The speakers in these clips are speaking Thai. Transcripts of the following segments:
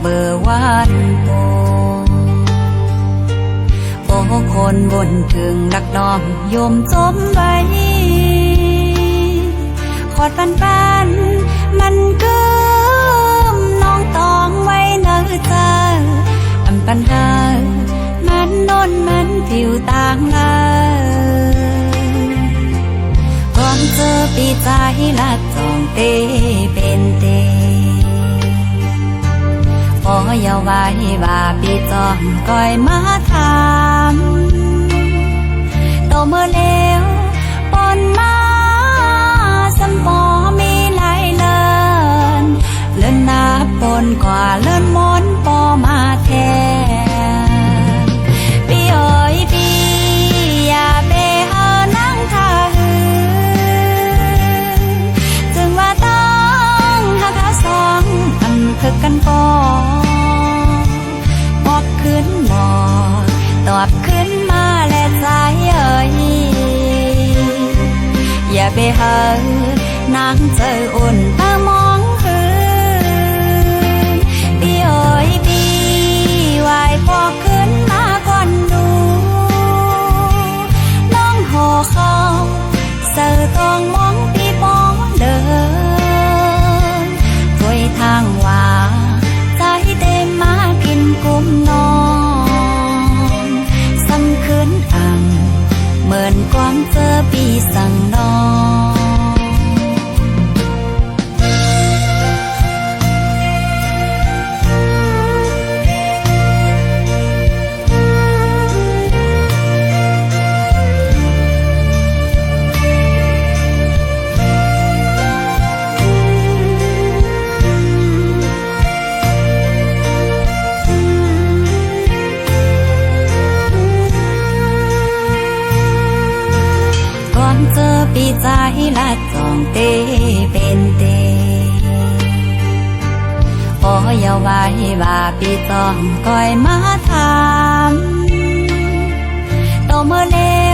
เบอร์วันโปโอ้คนบนถึงรักน้องโยมจมไว้ขอดปันปันมันกึมน้องตองไว้เนื้อเจออันปัญหามันนนมันผิวต่างเออก่อนเจอปีใจละจองเตเป็นเต พออย่าไว้ว่าปีจอมก้อยมาถามโตเมื่อแล้วปนมาสมปอมีหลายเลินเลินนับปนกว่าเลินมนปอมาแทนปีเอ้อยปีอย่าไปเฮานั่งทาหือจึงว่าต้องหักเขาสองอันคือกันป ไปเฮานางเจออุ่นตามองหืนพี่เอ๋ยพี่ไหวพอขึ้นมาก่อนดูน้องหอเขาเสอตองมองปีปอเดินถวยทางว่าใจเต็มมากินกุมนอนสำคืนอ่ำเหมือนความเจอปีสั่ง ใจละจองเตเป็นเตขออย่าไว้ว่าปีจองก้อยมาถามโตเมื่อเลว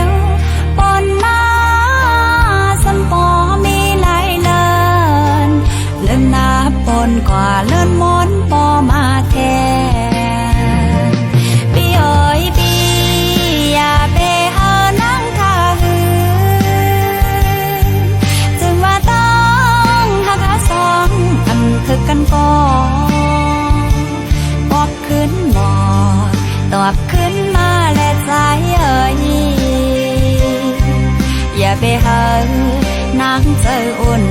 บขึ้นมาและใจเอ่ยอย่าไปเหินนางเจออุ่น